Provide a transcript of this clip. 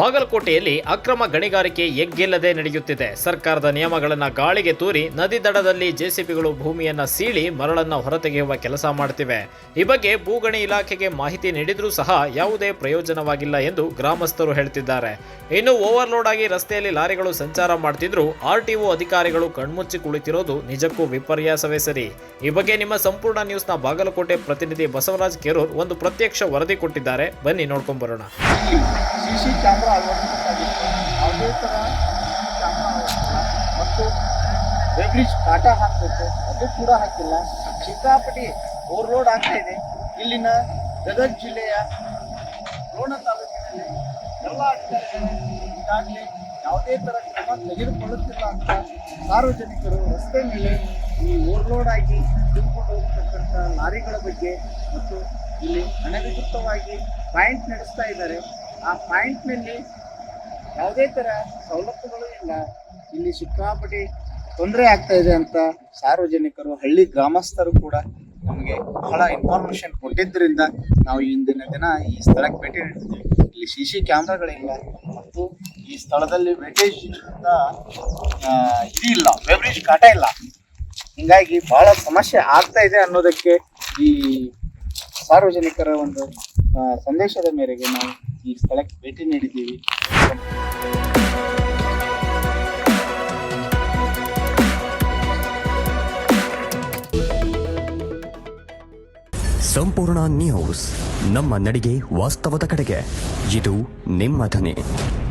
ಬಾಗಲಕೋಟೆಯಲ್ಲಿ ಅಕ್ರಮ ಗಣಿಗಾರಿಕೆ ಎಗ್ಗಿಲ್ಲದೆ ನಡೆಯುತ್ತಿದೆ. ಸರ್ಕಾರದ ನಿಯಮಗಳನ್ನು ಗಾಳಿಗೆ ತೂರಿ ನದಿ ದಡದಲ್ಲಿ ಜೆಸಿಬಿಗಳು ಭೂಮಿಯನ್ನು ಸೀಳಿ ಮರಳನ್ನು ಹೊರತೆಗೆಯುವ ಕೆಲಸ ಮಾಡುತ್ತಿವೆ ಈ ಬಗ್ಗೆ ಭೂಗಣಿ ಇಲಾಖೆಗೆ ಮಾಹಿತಿ ನೀಡಿದರೂ ಸಹ ಯಾವುದೇ ಪ್ರಯೋಜನವಾಗಿಲ್ಲ ಎಂದು ಗ್ರಾಮಸ್ಥರು ಹೇಳ್ತಿದ್ದಾರೆ. ಇನ್ನು ಓವರ್ಲೋಡ್ ಆಗಿ ರಸ್ತೆಯಲ್ಲಿ ಲಾರಿಗಳು ಸಂಚಾರ ಮಾಡ್ತಿದ್ರು ಆರ್ಟಿಒ ಅಧಿಕಾರಿಗಳು ಕಣ್ಮುಚ್ಚಿ ಕುಳಿತಿರೋದು ನಿಜಕ್ಕೂ ವಿಪರ್ಯಾಸವೇ ಸರಿ. ಈ ಬಗ್ಗೆ ನಿಮ್ಮ ಸಂಪೂರ್ಣ ನ್ಯೂಸ್ನ ಬಾಗಲಕೋಟೆ ಪ್ರತಿನಿಧಿ ಬಸವರಾಜ್ ಕೆರೂರ್ ಒಂದು ಪ್ರತ್ಯಕ್ಷ ವರದಿ ಕೊಟ್ಟಿದ್ದಾರೆ. ಬನ್ನಿ ನೋಡ್ಕೊಂಡ್ ಬರೋಣ. ಯಾವುದೇ ಥರ ಮತ್ತು ವೆಬ್ರಿಜ್ ಕಾಟ ಹಾಕಬೇಕು ಅದು ಕೂಡ ಹಾಕಿಲ್ಲ ಸಿಕ್ಕಾಪಟ್ಟಿ ಓವರ್ಲೋಡ್ ಆಗ್ತಾ ಇದೆ ಇಲ್ಲಿನ ಗದಗ ಜಿಲ್ಲೆಯ ರೋಣ ತಾಲೂಕಿನಲ್ಲಿ ಎಲ್ಲ ಯಾವುದೇ ಥರ ಕ್ರಮ ತೆಗೆದುಕೊಳ್ಳುತ್ತಿಲ್ಲ ಅಂತ ಸಾರ್ವಜನಿಕರು ರಸ್ತೆ ಮೇಲೆ ಈ ಓವರ್ಲೋಡ್ ಆಗಿ ತುಂಬಿಕೊಂಡು ಹೋಗ್ತಕ್ಕಂಥ ಲಾರಿಗಳ ಬಗ್ಗೆ ಮತ್ತು ಇಲ್ಲಿ ಅನಧಿಕೃತವಾಗಿ ಪಾಯಿಂಟ್ ನಡೆಸ್ತಾ ಇದ್ದಾರೆ. ಆ ಪಾಯಿಂಟ್ನಲ್ಲಿ ಯಾವುದೇ ಥರ ಸವಲತ್ತುಗಳು ಇಲ್ಲ. ಇಲ್ಲಿ ಸಿಕ್ಕಾಪಟ್ಟಿ ತೊಂದರೆ ಆಗ್ತಾ ಇದೆ ಅಂತ ಸಾರ್ವಜನಿಕರು, ಹಳ್ಳಿ ಗ್ರಾಮಸ್ಥರು ಕೂಡ ನಮಗೆ ಬಹಳ ಇನ್ಫಾರ್ಮೇಶನ್ ಕೊಟ್ಟಿದ್ದರಿಂದ ನಾವು ಇಂದಿನ ದಿನ ಈ ಸ್ಥಳಕ್ಕೆ ಭೇಟಿ ನೀಡಿದ್ದೀವಿ ಇಲ್ಲಿ ಸಿ ಸಿ ಕ್ಯಾಮ್ರಾಗಳಿಲ್ಲ ಮತ್ತು ಈ ಸ್ಥಳದಲ್ಲಿ ವೆಟೇಜ್ ಇದು ಇಲ್ಲ ವೆಬ್ರಿಜ್ ಕಾಟ ಇಲ್ಲ. ಹಿಂಗಾಗಿ ಬಹಳ ಸಮಸ್ಯೆ ಆಗ್ತಾ ಇದೆ ಅನ್ನೋದಕ್ಕೆ ಈ ಸಾರ್ವಜನಿಕರ ಒಂದು ಸಂದೇಶದ ಮೇರೆಗೆ ನಾವು ಈ ಸ್ಥಳಕ್ಕೆ ಭೇಟಿ ನೀಡಿದ್ದೀವಿ. ಸಂಪೂರ್ಣ ನ್ಯೂಸ್ ನಮ್ಮ ನಡಿಗೆ ವಾಸ್ತವದ ಕಡೆಗೆ. ಇದು ನಿಮ್ಮ ಧ್ವನಿ.